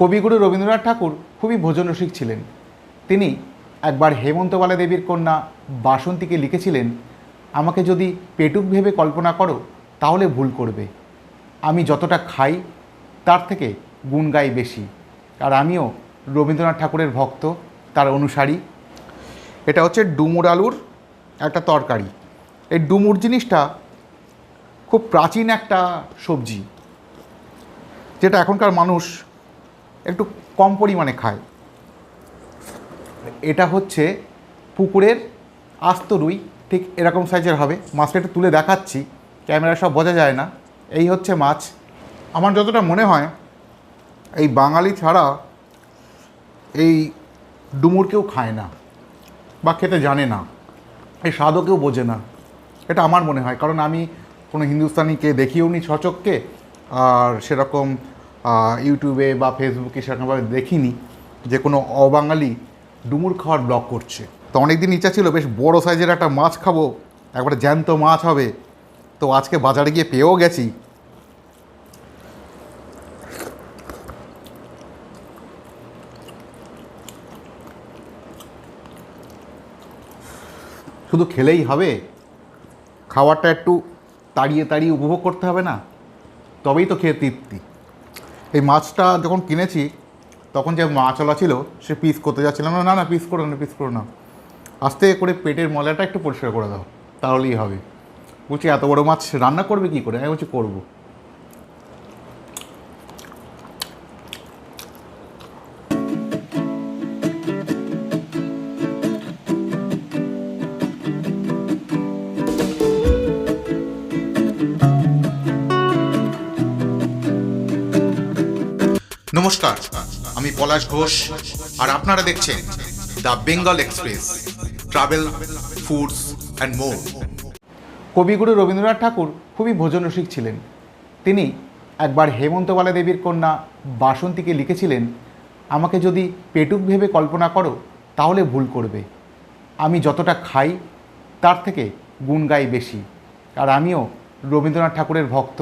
কবিগুরু রবীন্দ্রনাথ ঠাকুর খুবই ভোজনরসিক ছিলেন। তিনি একবার হেমন্তবালা দেবীর কন্যা বাসন্তীকে লিখেছিলেন, আমাকে যদি পেটুক ভেবে কল্পনা করো, তাহলে ভুল করবে। আমি যতটা খাই, তার থেকে গুণ গাই বেশি। আর আমিও রবীন্দ্রনাথ ঠাকুরের ভক্ত, তার অনুসারী। এটা হচ্ছে ডুমুর আলুর একটা তরকারি। এই ডুমুর জিনিসটা খুব প্রাচীন একটা সবজি, যেটা এখনকার মানুষ একটু কম পরিমাণে খায়। এটা হচ্ছে পুকুরের আস্ত রুই, ঠিক এরকম সাইজের হবে। মাছটা একটু তুলে দেখাচ্ছি ক্যামেরা সব বোঝা যায় না। এই হচ্ছে মাছ। আমার যতটা মনে হয়, এই বাঙালি ছাড়া এই ডুমুর কেউ খায় না, বা খেতে জানে না, এই স্বাদও কেউ বোঝে না। এটা আমার মনে হয়, কারণ আমি কোনো হিন্দুস্তানিকে দেখিও নি আর সেরকম ইউটিউবে বা ফেসবুকে সেরকমভাবে দেখিনি যে কোনো অবাঙালি ডুমুর খাওয়ার ব্লগ করছে। তো অনেক দিন ইচ্ছা ছিল, বেশ বড় সাইজের একটা মাছ খাব, একবারে জ্যান্ত মাছ হবে। তো আজকে বাজারে গিয়ে পেয়েও গেছি। শুধু খেলেই হবে? খাবারটা একটু তাড়িয়ে তাড়িয়ে উপভোগ করতে হবে না? তবেই তো খেয়ে তৃপ্তি। এই মাছটা যখন কিনেছি, তখন যে মাছওয়ালা ছিল, সে পিস করতে যাচ্ছিলাম। না না পিস করো না পিস করো না। আস্তে করে পেটের ময়লাটা একটু পরিষ্কার করে দাও, তাহলেই হবে। বলছি, এত বড় মাছ রান্না করবে কি করে? আমি বলছি, করব। নমস্কার, আমি পলাশ ঘোষ, আর আপনারা দেখছেন the Bengal express, travel, foods, and more. কবিগুরু রবীন্দ্রনাথ ঠাকুর খুবই ভোজনরসিক ছিলেন। তিনি একবার হেমন্তবালা দেবীর কন্যা বাসন্তীকে লিখেছিলেন, আমাকে যদি পেটুক ভেবে কল্পনা করো, তাহলে ভুল করবে। আমি যতটা খাই, তার থেকে গুণ গাই বেশি। আর আমিও রবীন্দ্রনাথ ঠাকুরের ভক্ত,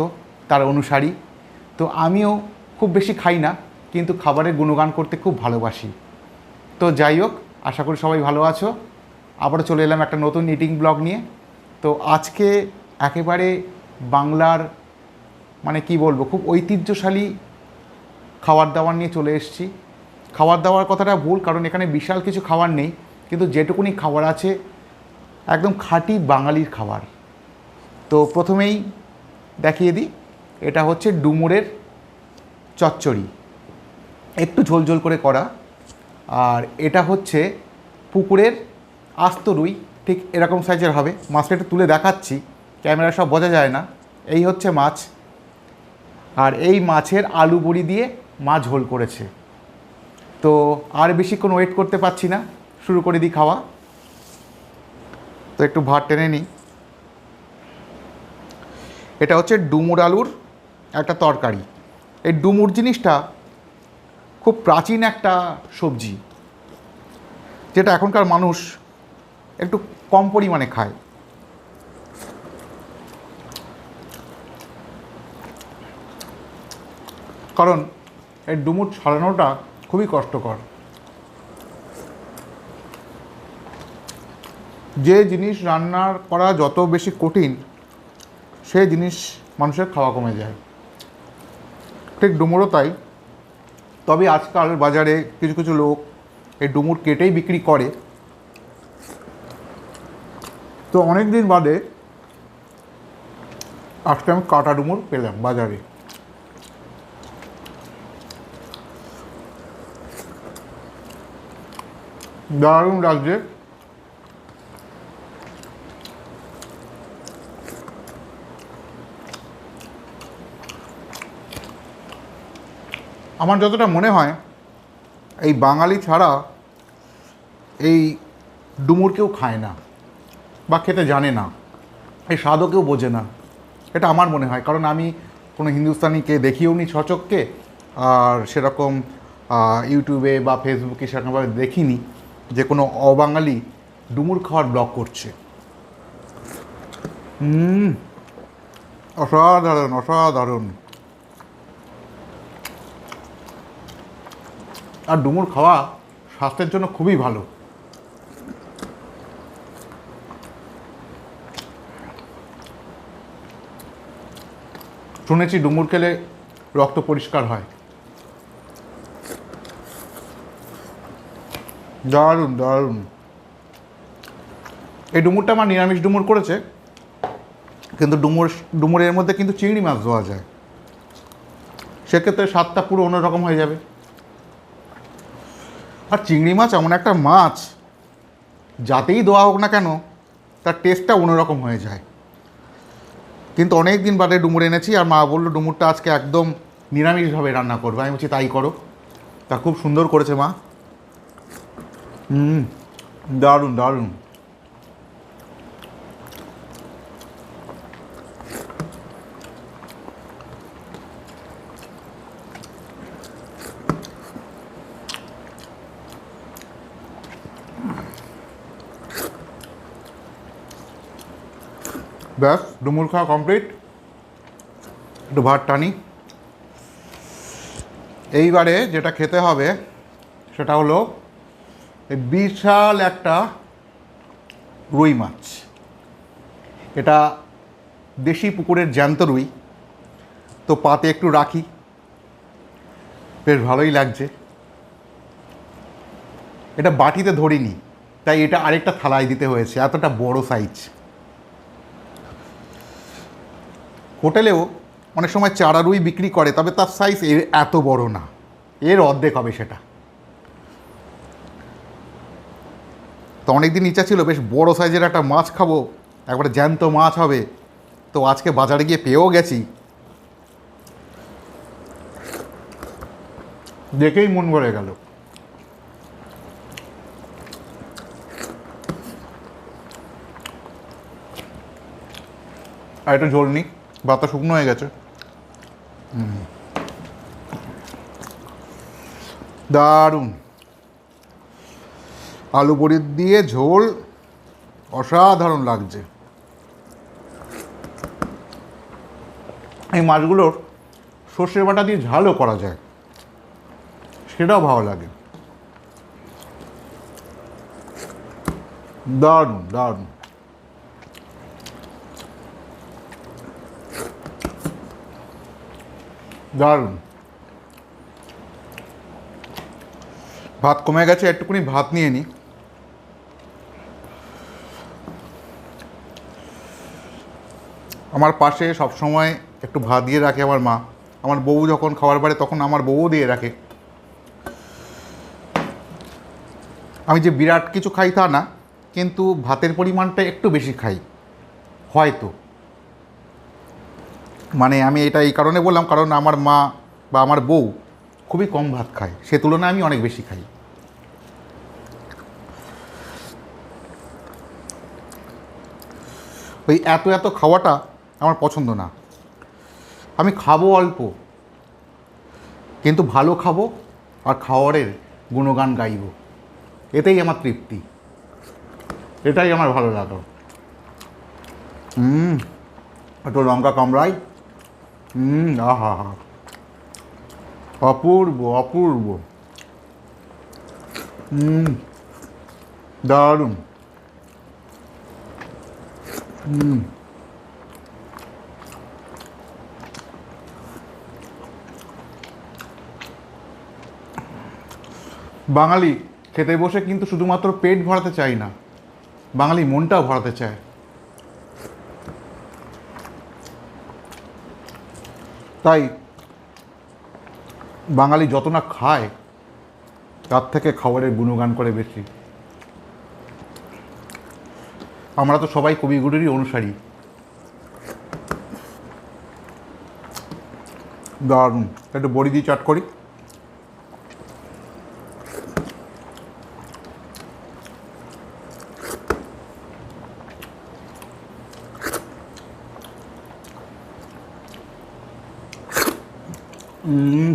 তার অনুসারী। তো আমিও খুব বেশি খাই না কিন্তু খাবারের গুণগান করতে খুব ভালোবাসি। তো যাই হোক, আশা করি সবাই ভালো আছো। আবারও চলে এলাম একটা নতুন ইটিং ব্লগ নিয়ে। তো আজকে একেবারে বাংলার মানে কি বলব, খুব ঐতিহ্যশালী খাবার দাবার নিয়ে চলে এসেছি। খাবার দাবার কথাটা ভুল, কারণ এখানে বিশাল কিছু খাবার নেই, কিন্তু যেটুকুনি খাবার আছে, একদম খাঁটি বাঙালির খাবার। তো প্রথমেই দেখিয়ে দিই, এটা হচ্ছে ডুমুরের চচ্চড়ি। একটু ঝোলঝোল করে করা। আর এটা হচ্ছে পুকুরের আস্ত রুই, ঠিক এরকম সাইজের হবে। মাছটা একটু তুলে দেখাচ্ছি ক্যামেরা সব বোঝা যায় না। এই হচ্ছে মাছ। আর এই মাছের আলু বড়ি দিয়ে মাছ ঝোল করেছে। তো আর বেশিক্ষণ ওয়েট করতে পারছি না। শুরু করে দিই খাওয়া। তো একটু ভাত টেনে নিই। এটা হচ্ছে ডুমুর আলুর একটা তরকারি। এই ডুমুর জিনিসটা খুব প্রাচীন একটা সবজি, যেটা এখনকার মানুষ একটু কম পরিমাণে খায়। কারণ এই ডুমুর ছড়ানোটা খুবই কষ্টকর। যে জিনিস রান্নার করা যত বেশি কঠিন সেই জিনিস মানুষের খাওয়া কমে যায়। ঠিক ডুমুরও তাই। তবে আজকাল বাজারে কিছু কিছু লোক এই ডুমুর কেটেই বিক্রি করে। তো অনেক দিন বাদে আজকে আমি কাটা ডুমুর পেলাম বাজারে। দারুণ লাগছে। আমার যতটা মনে হয়, এই বাঙালি ছাড়া এই ডুমুর কেউ খায় না বা খেতে জানে না, এই স্বাদও কেউ বোঝে না। এটা আমার মনে হয়, কারণ আমি কোনো হিন্দুস্তানিকে দেখিও নি সচককে, আর সেরকম ইউটিউবে বা ফেসবুকে সেরকমভাবে দেখিনি যে কোনো অবাঙালি ডুমুর খাওয়ার ব্লগ করছে। অসাধারণ অসাধারণ। আর ডুমুর খাওয়া স্বাস্থ্যের জন্য খুবই ভালো। শুনেছি ডুমুর খেলে রক্ত পরিষ্কার হয়। দারুণ দারুণ। এই ডুমুরটা আমার নিরামিষ ডুমুর করেছে কিন্তু ডুমুর ডুমুরের মধ্যে কিন্তু চিংড়ি মাছ ধোয়া যায়। সেক্ষেত্রে স্বাদটা পুরো অন্যরকম হয়ে যাবে। আর চিংড়ি মাছ এমন একটা মাছ, যাতেই দোয়া হোক না কেন, তার টেস্টটা অন্যরকম হয়ে যায়। কিন্তু অনেক দিন বাদে ডুমুর এনেছি আর মা বলল, ডুমুরটা আজকে একদম নিরামিষভাবে রান্না করবে। আমি বলছি, তাই করো। তা খুব সুন্দর করেছে মা। হুম, দারুণ দারুণ। ব্যাস ডুমুর খাওয়া কমপ্লিট একটু ভাত টানি। এইবারে যেটা খেতে হবে, সেটা হলো বিশাল একটা রুই মাছ। এটা দেশি পুকুরের জ্যান্ত রুই, তো পাতে একটু রাখি। বেশ ভালোই লাগছে। এটা বাটিতে ধরিনি, তাই এটা আরেকটা থালায় দিতে হয়েছে, এতটা বড় সাইজ হোটেলেও অনেক সময় চারা রুই বিক্রি করে, তবে তার সাইজ এর এত বড় না। এর অর্ধেক হবে সেটা। তো অনেক দিন ইচ্ছা ছিল, বেশ বড় সাইজের একটা মাছ খাব, একবারে জ্যান্ত মাছ হবে। তো আজকে বাজারে গিয়ে পেয়েও গেছি। দেখেই মন ভরে গেল। আর একটু ঝোল নিই। ভাতটা শুকনো হয়ে গেছে। দারুণ। আলু বড়ি দিয়ে ঝোল অসাধারণ লাগছে। এই মাছগুলোর সর্ষে বাটা দিয়ে ঝালও করা যায়। সেটাও ভালো লাগে। দারুণ দারুণ। দারুণ। ভাত কমে গেছে, একটুকুনি ভাত নিয়ে নিই আমার পাশে সব সময় একটু ভাত দিয়ে রাখে আমার মা। আমার বউ যখন খাবার বাড়ে, তখন আমার বউও দিয়ে রাখে। আমি যে বিরাট কিছু খাই তা না, কিন্তু ভাতের পরিমাণটা একটু বেশি খাই, হয়তো। মানে আমি এটা এই কারণে বললাম, কারণ আমার মা বা আমার বউ খুবই কম ভাত খায়। সে তুলনায় আমি অনেক বেশি খাই। ওই এত এত খাওয়াটা আমার পছন্দ না। আমি খাব অল্প, কিন্তু ভালো খাব আর খাওয়ারের গুণগান গাইব। এটাই আমার তৃপ্তি। এটাই আমার ভালো লাগল। একটু লঙ্কা কামড়াই। হুম, আহা হা অপূর্ব অপূর্ব। হুম, দারুণ। হুম। বাঙালি খেতে বসে কিন্তু শুধুমাত্র পেট ভরাতে চায় না। বাঙালি মনটাও ভরাতে চায়। তাই বাঙালি যত না খায়, তার থেকে খাবারের গুণগান করে বেশি। আমরা তো সবাই কবিগুরুরই অনুসারী। দারুণ। একটু বড়ি দিয়ে চাট করি হুম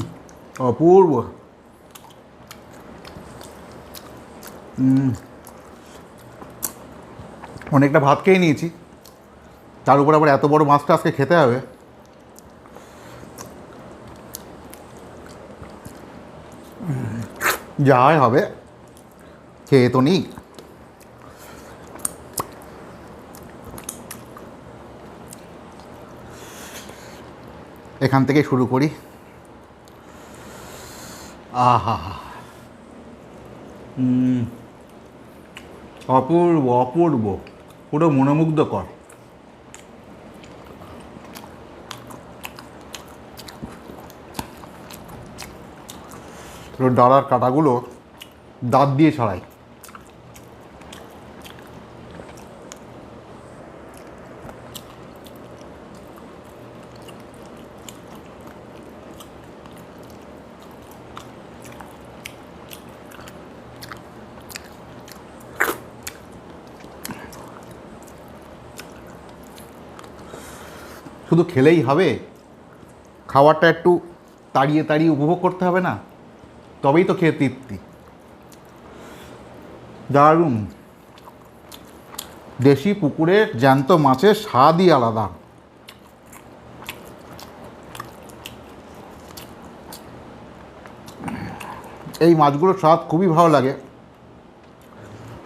হুম অনেকটা ভাত খেয়ে নিয়েছি। তার উপর আবার এত বড় মাছটা আজকে খেতে হবে। যা হবে, খেয়ে তো নিই। এখান থেকে শুরু করি। আহা। অপূর্ব অপূর্ব। পুরো মনোমুগ্ধকর। ডালার কাটাগুলো দাঁত দিয়ে ছড়াই শুধু খেলেই হবে? খাবারটা একটু তাড়িয়ে তাড়িয়ে উপভোগ করতে হবে না? তবেই তো খেয়ে তৃপ্তি। দারুণ। দেশি পুকুরের জ্যান্ত মাছের স্বাদই আলাদা। এই মাছগুলোর স্বাদ খুবই ভালো লাগে।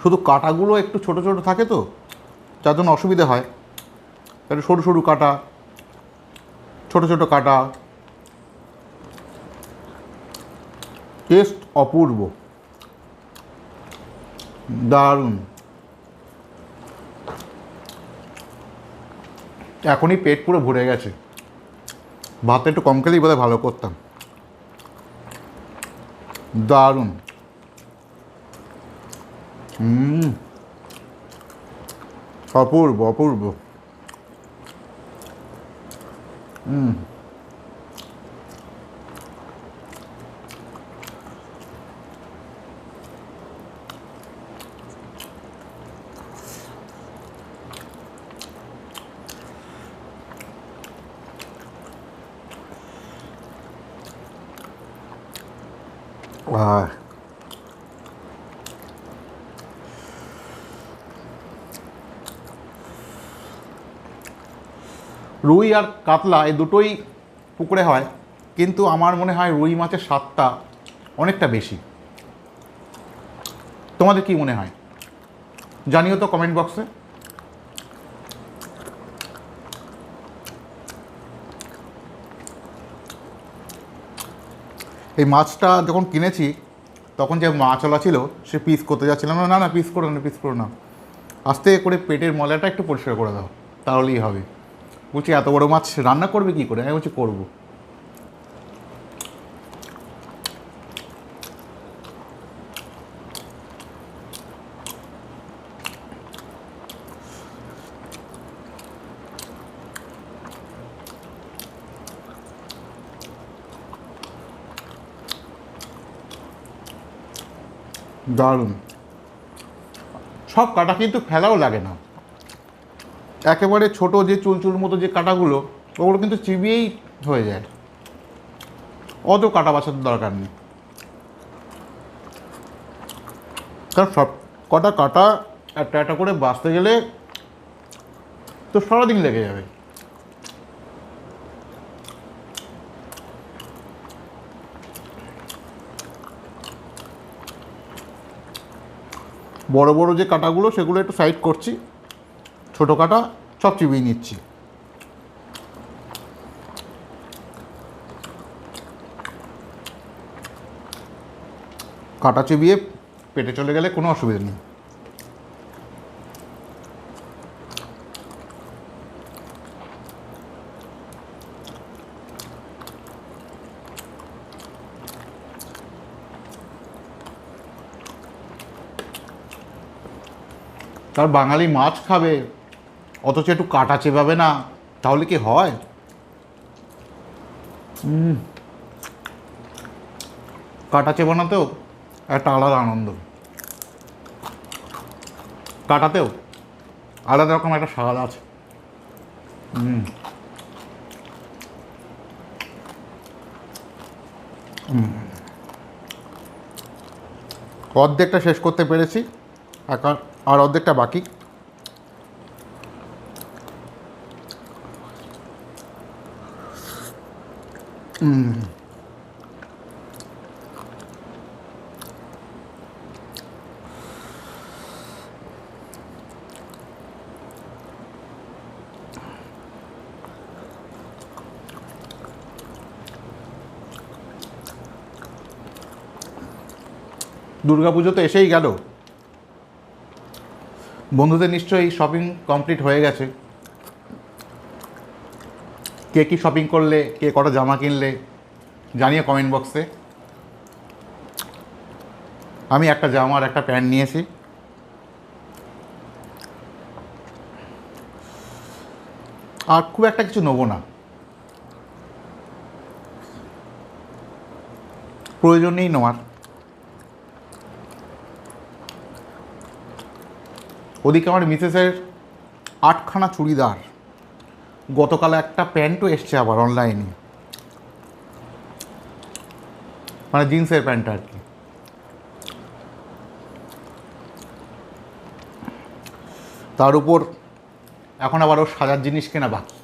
শুধু কাটাগুলো একটু ছোট ছোট থাকে তো, যার জন্য অসুবিধে হয়। সরু সরু কাটা ছোট ছোট কাটা। টেস্ট অপূর্ব। দারুণ। এখনই পেট পুরো ভরে গেছে। ভাত একটু কম খেলেই বোধহয় ভালো করতাম। দারুণ। অপূর্ব অপূর্ব। হুম আহ রুই আর কাতলা এই দুটোই পুকুরে হয়, কিন্তু আমার মনে হয় রুই মাছের স্বাদটা অনেকটা বেশি। তোমাদের কি মনে হয়? জানিও তো কমেন্ট বক্সে এই মাছটা যখন কিনেছি, তখন যে মাছওয়ালা ছিল, সে পিস করতে যাচ্ছিলাম না না পিস করো না পিস করো না। আস্তে করে পেটের ময়লাটা একটু পরিষ্কার করে দাও, তাহলেই হবে। বলছি, এত বড় মাছ রান্না করবে কি করে? আমি বলছি, করব। দারুণ। সব কাটা কিন্তু ফেলাও লাগে না। একেবারে ছোট যে চুলচুল মতো যে কাটাগুলো, ওগুলো কিন্তু চিবিয়েই হয়ে যায়। অত কাটা বাছার দরকার নেই। কারণ সব কটা কাটা একটা একটা করে বাঁচতে গেলে তো সারাদিন লেগে যাবে। বড় বড় যে কাটাগুলো, সেগুলো একটু সাইড করছি। ছোটো কাটা চিবিয়ে নিচ্ছি। কাটা চিবিয়ে পেটে চলে গেলে কোনো অসুবিধা নেই। তার বাঙালি মাছ খাবে। অথচ একটু কাটা চেবাবে না, তাহলে কি হয়। কাটা চেবানোতেও একটা আলাদা আনন্দ। কাটাতেও আলাদা রকম একটা স্বাদ আছে। হুম অর্ধেকটা শেষ করতে পেরেছি আর অর্ধেকটা বাকি। হুম। দুর্গাপুজো তো এসেই গেল। বন্ধুদের নিশ্চয়ই শপিং কমপ্লিট হয়ে গেছে। কে কী শপিং করলে, কে কটা জামা কিনলে জানিয়ে কমেন্ট বক্সে আমি একটা জামা আর একটা প্যান্ট নিয়েছি। আর খুব একটা কিছু নেব না। প্রয়োজন নেই নেওয়ার। ওদিকে আমার মিসেসের আটখানা চুড়িদার। গতকাল একটা প্যান্টও এসছে আবার অনলাইনে মানে জিন্সের প্যান্ট আর কি। তার উপর এখন আবার ওর সাজার জিনিস কেনা বাকি।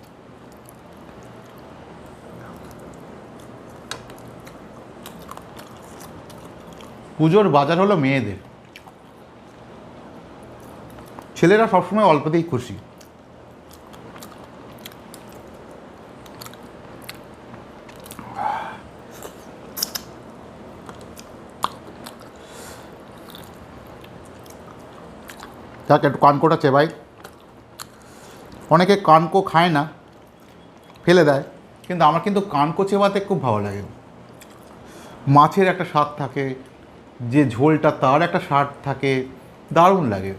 পুজোর বাজার হলো মেয়েদের। ছেলেরা সবসময় অল্পতেই খুশি। একটু কানকোটা চেবাই অনেকে কানকো খায় না, ফেলে দেয়, কিন্তু আমার কিন্তু কানকো চেবাতে খুব ভালো লাগে। মাছের একটা স্বাদ থাকে, যে ঝোলটা তার একটা স্বাদ থাকে, দারুণ লাগে।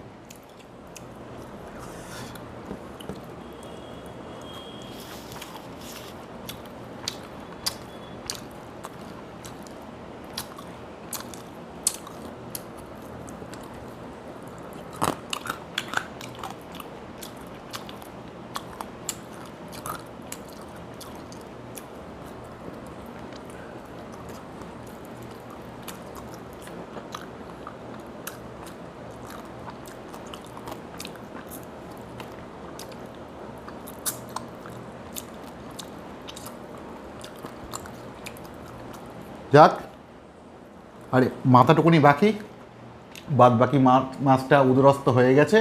যাক। আরে মাথাটুকুনি বাকি। বাদ বাকি মাছটা উদরস্ত হয়ে গেছে।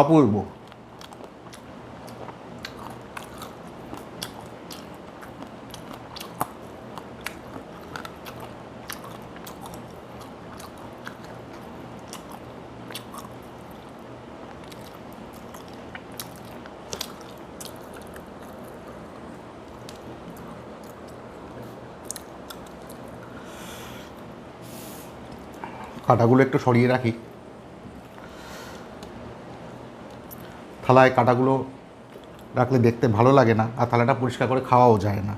অপূর্ব। কাঁটাগুলো একটু সরিয়ে রাখি। থালায় কাঁটাগুলো রাখলে দেখতে ভালো লাগে না, আর থালাটা পরিষ্কার করে খাওয়াও যায় না।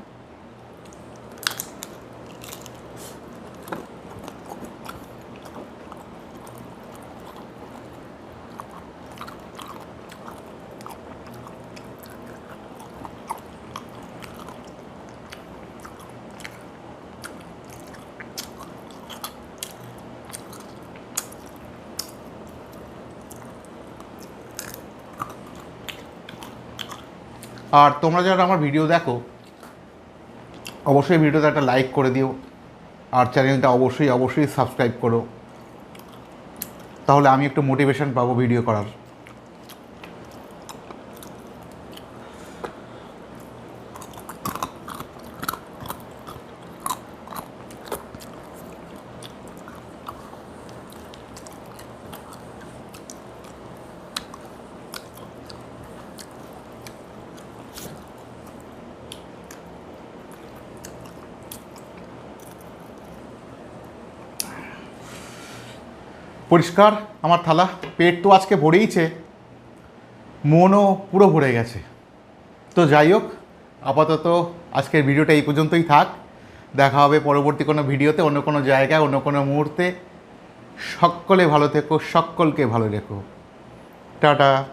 আর তোমরা যারা আমার ভিডিও দেখো, অবশ্যই ভিডিওতে একটা লাইক করে দিও, আর চ্যানেলটা অবশ্যই অবশ্যই সাবস্ক্রাইব করো। তাহলে আমি একটু মোটিভেশন পাবো ভিডিও করার। পরিষ্কার, আমার থালা। পেট তো আজকে ভরেইছে। মনও পুরো ভরে গেছে। তো যাই হোক, আপাতত আজকের ভিডিওটা এই পর্যন্তই থাক। দেখা হবে পরবর্তী কোনো ভিডিওতে, অন্য কোনো জায়গায়, অন্য কোনো মুহূর্তে। সকলে ভালো থেকো, সকলকে ভালো রেখো। টাটা।